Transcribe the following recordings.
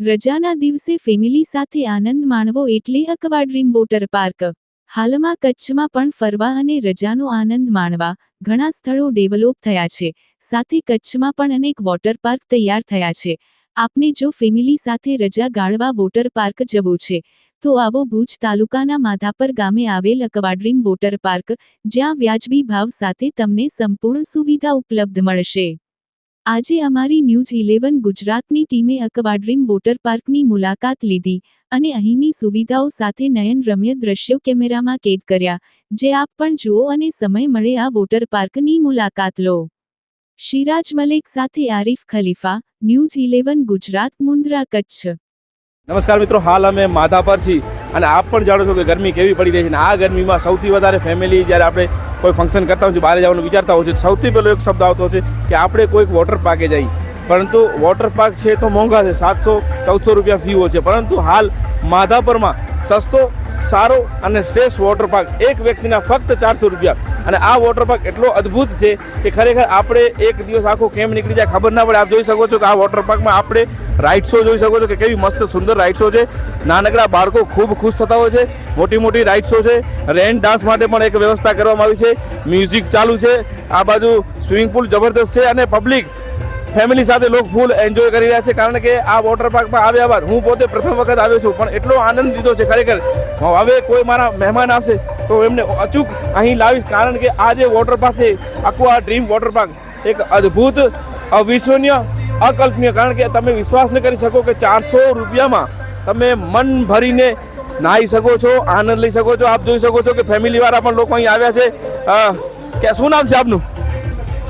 રજાના દિવસે ફેમિલી સાથે આનંદ માણવો એટલે અકવા વોટર પાર્ક. હાલમાં કચ્છમાં પણ ફરવા અને રજાનો આનંદ માણવા ઘણા સ્થળો ડેવલપ થયા છે. સાથે કચ્છમાં પણ અનેક વોટર પાર્ક તૈયાર થયા છે. આપને જો ફેમિલી સાથે રજા ગાળવા વોટર પાર્ક જવું છે તો આવો ભુજ તાલુકાના માધાપર ગામે આવેલ અકવાડ્રીમ વોટર પાર્ક, જ્યાં વ્યાજબી ભાવ સાથે તમને સંપૂર્ણ સુવિધા ઉપલબ્ધ મળશે. આજે અમારી ન્યૂઝ ઇલેવન ગુજરાતની ટીમે અકવાડ્રીમ વોટર પાર્કની મુલાકાત લીધી અને અહીંની સુવિધાઓ સાથે નયનરમ્ય દ્રશ્યો કેમેરામાં કેદ કર્યા. જે આપ પણ જુઓ અને સમય મળે આ વોટર પાર્કની મુલાકાત લો. શિરાજ મલેક સાથે આરિફ ખલીફા, ન્યૂઝ ઇલેવન ગુજરાત, મુન્દ્રા કચ્છ. નમસ્કાર મિત્રો, હાલ અમે માધા પર છીએ અને આપ પણ જાણો છો કે ગરમી કેવી પડી રહી છે અને આ ગરમીમાં સૌથી વધારે ફેમિલી જ્યારે આપણે કોઈ ફંક્શન કરતા હોય છે, બહાર જવાનું વિચારતા હોય છે સૌથી પહેલો એક શબ્દ આવતો છે કે આપણે કોઈક વોટર પાર્કે જઈએ. પરંતુ વોટર પાર્ક છે તો મોંઘા છે, સાતસો, ચૌદસો રૂપિયા ફીઓ છે. પરંતુ હાલ માધાપરમાં સસ્તો સારો અને શ્રેષ્ઠ વોટર પાર્ક. એક વ્યક્તિના ફક્ત ચારસો રૂપિયા. અને આ વોટર પાર્ક એટલો અદ્ભુત છે કે ખરેખર આપણે એક દિવસ આખો કેમ નીકળી જાય ખબર ના પડે. આપ જોઈ શકો છો કે આ વોટર પાર્કમાં આપણે રાઇડ્સો જોઈ શકો છો કે કેવી મસ્ત સુંદર રાઇડ્સો છે. નાનકડા બાળકો ખૂબ ખુશ થતા હોય છે. મોટી મોટી રાઇડ્સો છે. રેન ડાન્સ માટે પણ એક વ્યવસ્થા કરવામાં આવી છે. મ્યુઝિક ચાલુ છે. આ બાજુ સ્વિમિંગ પુલ જબરદસ્ત છે અને પબ્લિક ફેમિલી સાથે લોકો ફૂલ એન્જોય કરી રહ્યા છે, કારણ કે આ વોટર પાર્કમાં આવ્યા બાદ હું પોતે પ્રથમ વખત આવ્યો છું, પણ એટલો આનંદ લીધો છે ખરેખર. હવે કોઈ મારા મહેમાન આવશે તો એમને અચૂક અહીં લાવીશ, કારણ કે આ જે વોટર પાર્ક છે આખું આ ડ્રીમ વોટર પાર્ક એક અદ્ભુત, અવિશ્વનીય, અકલ્પનીય, કારણ કે તમે વિશ્વાસ ન કરી શકો કે ચારસો રૂપિયામાં તમે મન ભરીને નાહી શકો છો, આનંદ લઈ શકો છો, આપ જોઈ શકો છો કે ફેમિલી વાળા પણ લોકો અહીં આવ્યા છે. કે શું નામ છે આપનું?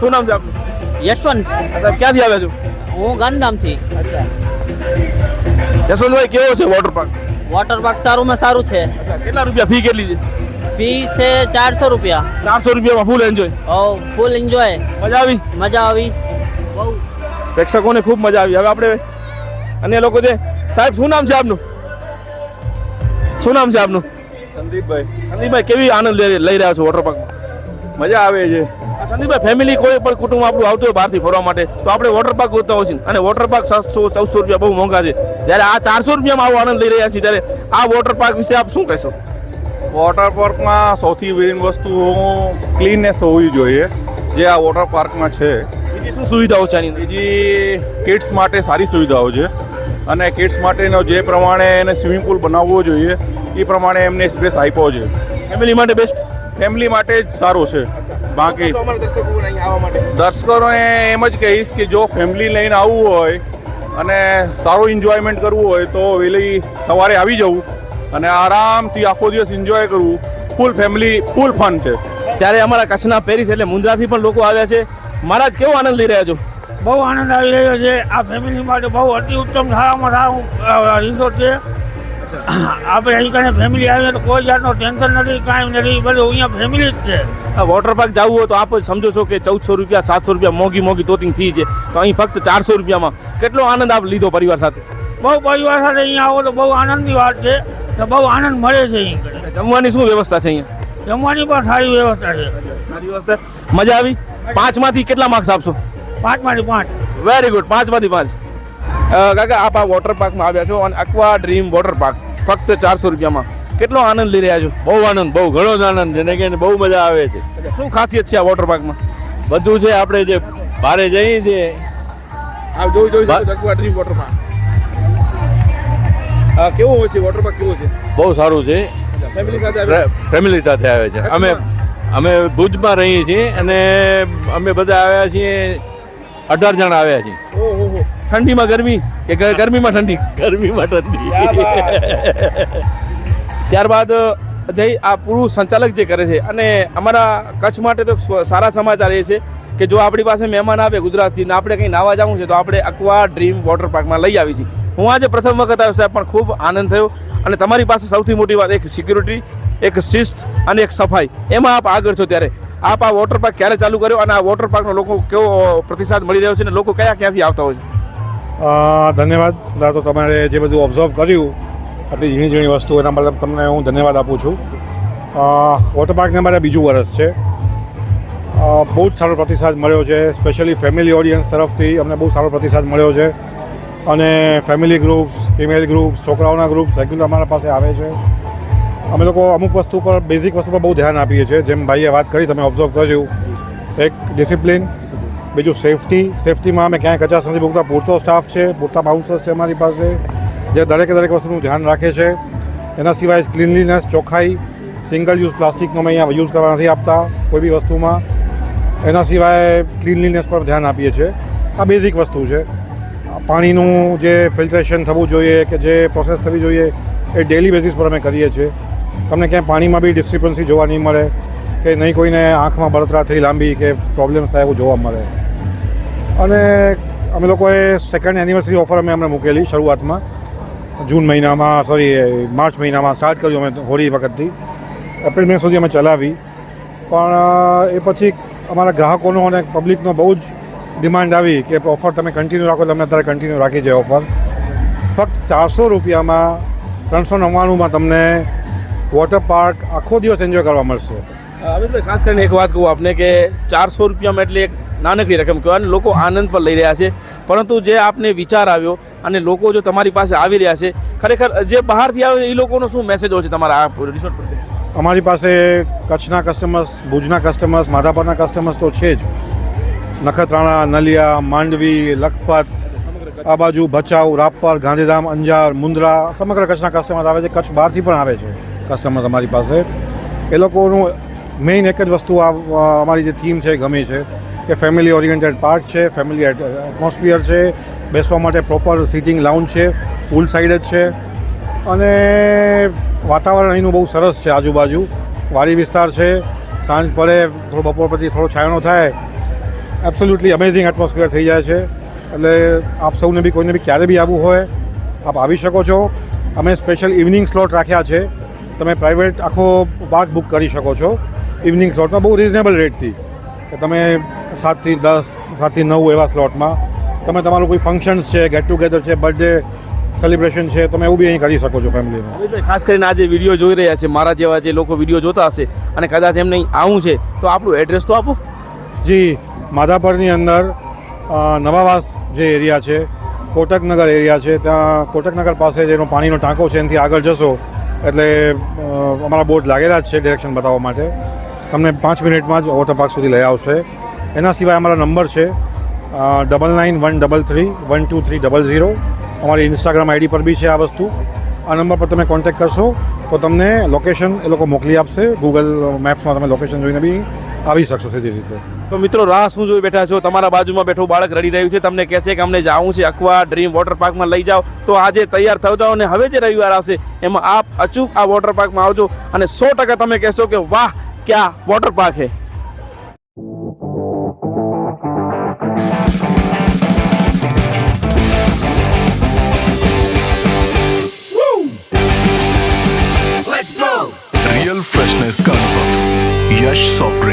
શું નામ છે આપનું? યશવંત. ક્યાંથી આવ્યા છો હું ગાંધીધામથી. યશવંતભાઈ કેવો છે વોટર પાર્ક વોટર પાર્ક સારુંમાં સારું છે. કેટલા રૂપિયા ફી કેટલી છે? ફી છે ચારસો રૂપિયા. ચારસો રૂપિયામાં ફૂલ એન્જોય ઓ ફૂલ એન્જોય મજા આવી? મજા આવી. બહુ. પ્રેક્ષકોને ખૂબ મજા આવી. હવે આપણે અને લોકો છે સાહેબ શું નામ છે આપનું? શું નામ છે આપનું? સંદીપભાઈ. સંદીપભાઈ કેવી આનંદ લઈ લઈ રહ્યા છો વોટર પાર્કમાં મજા આવે છે. સંદીપભાઈ ફેમિલી કોઈ પણ કુટુંબ આપણું આવતું હોય બહારથી ફરવા માટે તો આપણે વોટર પાર્ક ગોતતા હોય છે અને વોટર પાર્ક સાતસો ચૌદસો રૂપિયા બહુ મોંઘા છે. જ્યારે આ ચારસો રૂપિયામાં આવો આનંદ લઈ રહ્યા છીએ ત્યારે આ વોટર પાર્ક વિશે આપ શું કહેશો? વોટર પાર્કમાં સૌથી મેઇન વસ્તુ ક્લીનનેસ હોવી જોઈએ જે આ વોટર પાર્કમાં છે. બીજી શું સુવિધાઓ છે આની બીજી કિડ્સ માટે સારી સુવિધાઓ છે. અને કિડ્સ માટેનો જે પ્રમાણે એને સ્વિમિંગ પુલ બનાવવો જોઈએ એ પ્રમાણે એમને સ્પેસ આપ્યો છે. ફેમિલી માટે બેસ્ટ ફેમિલી માટે જ સારો છે. બાકી દર્શકોને એમ જ કહીશ કે જો ફેમિલી લઈને આવવું હોય અને સારું એન્જોયમેન્ટ કરવું હોય તો વહેલી સવારે આવી જવું અને આરામથી આખો દિવસ એન્જોય કરવું. ફૂલ ફેમિલી ફૂલ ફન છે. ત્યારે અમારા કચ્છના પેરિસ એટલે મુંદ્રાથી પણ લોકો આવ્યા છે. મહારાજ કેવો આનંદ લઈ રહ્યા છો? બહુ આનંદ આવી રહ્યો છે. આ ફેમિલી માટે બહુ અતિ ઉત્તમ સારામાં સારું રિસોર્ટ છે. આપણે અહીં કને ફેમિલી આવીએ તો કોઈ જાતનો ટેન્શન નથી કાંઈ નથી બધું અહીંયા ફેમિલી જ છે. વોટર પાર્ક જવું હોય તો આપ સમજો છો કે ચૌદસો રૂપિયા સાતસો રૂપિયા મોંઘી મોંઘી તોતિંગ ફી છે. તો અહીં ફક્ત ચારસો રૂપિયામાં કેટલો આનંદ આપ લીધો પરિવાર સાથે? બહુ પરિવાર સાથે અહીંયા આવો તો બહુ આનંદની વાત છે. તો બહુ આનંદ મળે છે અહીં જમવાની શું વ્યવસ્થા છે અહીંયા? જમવાની પણ સારી વ્યવસ્થા છે. સારી વ્યવસ્થા. મજા આવી? પાંચમાંથી કેટલા માર્ક્સ આપશો? પાંચમાંથી પાંચ. વેરી ગુડ પાંચમાંથી પાંચ. કાકા આપ આ વોટર પાર્કમાં આવ્યા છો અને અક્વા ડ્રીમ વોટર પાર્ક ફક્ત ચારસો રૂપિયામાં. કેટલો આનંદ લઈ રહ્યા છો? બહુ આનંદ બહુ ઘણો જ આનંદ છે ને કે બહુ મજા આવે છે. શું ખાસિયત છે આ વોટર પાર્કમાં બધું છે આપણે જે બારે જઈએ છીએ. આ જોઈ જોઈ અક્વા ડ્રીમ વોટર પાર્ક કેવું હોય છે? વોટર પાર્ક કેવું છે? બહુ સારું છે. ફેમિલી સાથે ફેમિલી સાથે આવે છે. અમે અમે ભુજમાં રહીએ છીએ અને અમે બધા આવ્યા છીએ અઢાર જણા આવ્યા છીએ. ઠંડીમાં ગરમી? કે ગરમીમાં ઠંડી? ગરમીમાં ઠંડી. ત્યારબાદ જઈ આ પૂરું સંચાલક જે કરે છે અને અમારા કચ્છ માટે તો સારા સમાચાર એ છે કે જો આપણી પાસે મહેમાન આવે ગુજરાતથી ને આપણે કંઈ નાવા જવું છે તો આપણે અક્વા ડ્રીમ વોટર પાર્કમાં લઈ આવી છીએ. હું આજે પ્રથમ વખત આવ્યો સાહેબ પણ ખૂબ આનંદ થયો. અને તમારી પાસે સૌથી મોટી વાત એક સિક્યુરિટી એક શિસ્ત અને એક સફાઈ. એમાં આપ આગળ છો ત્યારે. આપ આ વોટર પાર્ક ક્યારે ચાલુ કર્યો? અને આ વોટર પાર્કનો લોકો કેવો પ્રતિસાદ મળી રહ્યો છે અને લોકો કયા ક્યાંથી આવતા હોય છે? ધન્યવાદ. દાદા, તો તમારે જે બધું ઓબ્ઝર્વ કર્યું, આટલી ઝીણી ઝીણી વસ્તુ, એના માટે તમને હું ધન્યવાદ આપું છું. વોટર પાર્કને મારે બીજું વર્ષ છે. બહુ જ સારો પ્રતિસાદ મળ્યો છે સ્પેશિયલી ફેમિલી ઓડિયન્સ તરફથી અમને બહુ સારો પ્રતિસાદ મળ્યો છે. અને ફેમિલી ગ્રુપ્સ ફિમેલ ગ્રુપ્સ છોકરાઓના ગ્રુપ્સ રેગ્યુલર અમારા પાસે આવે છે. અમે લોકો અમુક વસ્તુ પર બેઝિક વસ્તુ પર બહુ ધ્યાન આપીએ છીએ. જેમ ભાઈએ વાત કરી, તમે ઓબ્ઝર્વ કર્યું. એક ડિસિપ્લિન બીજું સેફટી સેફટીમાં અમે ક્યાંય કચાશ નથી મૂકતા પૂરતો સ્ટાફ છે, પૂરતા બાઉન્સર્સ છે અમારી પાસે, જે દરેકે દરેક વસ્તુનું ધ્યાન રાખે છે. એના સિવાય ક્લીનલીનેસ ચોખ્ખાઈ સિંગલ યુઝ પ્લાસ્ટિકનો અમે અહીંયા યુઝ કરવા નથી આપતા, કોઈ બી વસ્તુમાં. એના સિવાય ક્લીનલીનેસ પર ધ્યાન આપીએ છીએ. આ બેઝિક વસ્તુ છે. પાણીનું જે ફિલ્ટ્રેશન થવું જોઈએ કે જે પ્રોસેસ થવી જોઈએ, એ ડેલી બેઝિસ પર અમે કરીએ છીએ. તમને ક્યાંય પાણીમાં બી ડિસ્ક્રિપન્સી જોવા નહીં મળે, કે નહીં કોઈને આંખમાં બળતરા થઈ લાંબી કે પ્રોબ્લેમ્સ થાય એવું જોવા મળે. અને અમે લોકોએ સેકન્ડ એનિવર્સરી ઓફર અમે અમને મૂકેલી શરૂઆતમાં. જૂન મહિનામાં સોરી માર્ચ મહિનામાં સ્ટાર્ટ કર્યું અમે હોળી વખતથી. એપ્રિલ મહિના સુધી અમે ચલાવી. પણ એ પછી અમારા ગ્રાહકોનો અને પબ્લિકનો બહુ જ ડિમાન્ડ આવી કે ઓફર તમે કન્ટિન્યુ રાખો, તમે અત્યારે કન્ટિન્યુ રાખી છે ઓફર ફક્ત ચારસો રૂપિયામાં, ત્રણસો નવ્વાણુંમાં તમને વોટર પાર્ક આખો દિવસ એન્જોય કરવા મળશે. અમિતભાઈ, ખાસ કરીને એક વાત કહું આપને કે ચારસો રૂપિયામાં એટલે એક નાનકડી રકમ કહેવાય અને લોકો આનંદ પર લઈ રહ્યા છે. પરંતુ જે આપને વિચાર આવ્યો અને લોકો જો તમારી પાસે આવી રહ્યા છે, ખરેખર જે બહારથી આવે એ લોકોનો શું મેસેજ હોય છે તમારા આ રિસોર્ટ પર અમારી પાસે કચ્છના કસ્ટમર્સ ભુજના કસ્ટમર્સ માધાપરના કસ્ટમર્સ તો છે જ. નખત્રાણા, નલિયા, માંડવી, લખપત, આ બાજુ ભચાઉ, રાપર, ગાંધીધામ, અંજાર મુન્દ્રા સમગ્ર કચ્છના કસ્ટમર્સ આવે છે. કચ્છ બહારથી પણ આવે છે કસ્ટમર્સ અમારી પાસે. એ લોકોનું મેઇન એક જ વસ્તુ આ અમારી જે થીમ છે ગમી છે કે ફેમિલી ઓરિએન્ટેડ પાર્ક છે ફેમિલી એટમોસ્ફિયર છે, બેસવા માટે પ્રોપર સિટિંગ લાઉન્જ છે પુલ સાઈડ જ છે. અને વાતાવરણ અહીંનું બહુ સરસ છે આજુબાજુ. વાડી વિસ્તાર છે, સાંજ પડે, થોડો બપોર પછી થોડો છાયણો થાય એબ્સોલ્યુટલી અમેઝિંગ એટમોસ્ફિયર થઈ જાય છે. એટલે આપ સૌને બી, કોઈને બી ક્યારે બી આવવું હોય, આપ આવી શકો છો. અમે સ્પેશિયલ ઇવનિંગ સ્લોટ રાખ્યા છે. તમે પ્રાઇવેટ આખો પાર્ક બુક કરી શકો છો. ઇવનિંગ સ્લોટમાં બહુ રિઝનેબલ રેટથી કે તમે સાતથી દસ સાતથી નવ એવા સ્લોટમાં તમે તમારું કોઈ ફંક્શન્સ છે ગેટ ટુગેધર છે બર્થડે સેલિબ્રેશન છે તમે એવું બી અહીં કરી શકો છો ફેમિલીમાં ખાસ કરીને આજે વીડિયો જોઈ રહ્યા છે મારા જેવા જે લોકો વીડિયો જોતા હશે અને કદાચ એમને અહીં આવું છે તો આપણું એડ્રેસ તો આપો. જી માધાપરની અંદર નવાવાસ જે એરિયા છે કોટકનગર એરિયા છે ત્યાં કોટકનગર પાસે જેનો પાણીનો ટાંકો છે એનાથી આગળ જશો એટલે અમારા બોર્ડ લાગેલા જ છે ડિરેક્શન બતાવવા માટે. તમને પાંચ મિનિટમાં જ વોટર પાર્ક સુધી લઈ આવશે. એના સિવાય અમારા નંબર છે double nine one double three one two three double zero. અમારી ઇન્સ્ટાગ્રામ આઈડી પર બી છે આ વસ્તુ. આ નંબર પર તમે કોન્ટેક્ટ કરશો તો તમને લોકેશન એ લોકો મોકલી આપશે. ગૂગલ મેપ્સમાં તમે લોકેશન જોઈને બી આવી શકશો સીધી રીતે. તો મિત્રો, રાહ શું જોઈ બેઠા છો? તમારા બાજુમાં બેઠું બાળક રડી રહ્યું છે. તમને કહે છે કે અમને જવું છે અકવા ડ્રીમ વોટર પાર્કમાં લઈ જાઓ. તો આજે તૈયાર થયો જાઓ અને હવે જે રવિવાર આવશે, એમાં આપ અચૂક આ વોટર પાર્કમાં આવજો અને સો ટકા તમે કહેશો કે વાહ क्या वाटर पार्क है रियल फ्रेशनेस का अनुभव यश सॉफ्टवेयर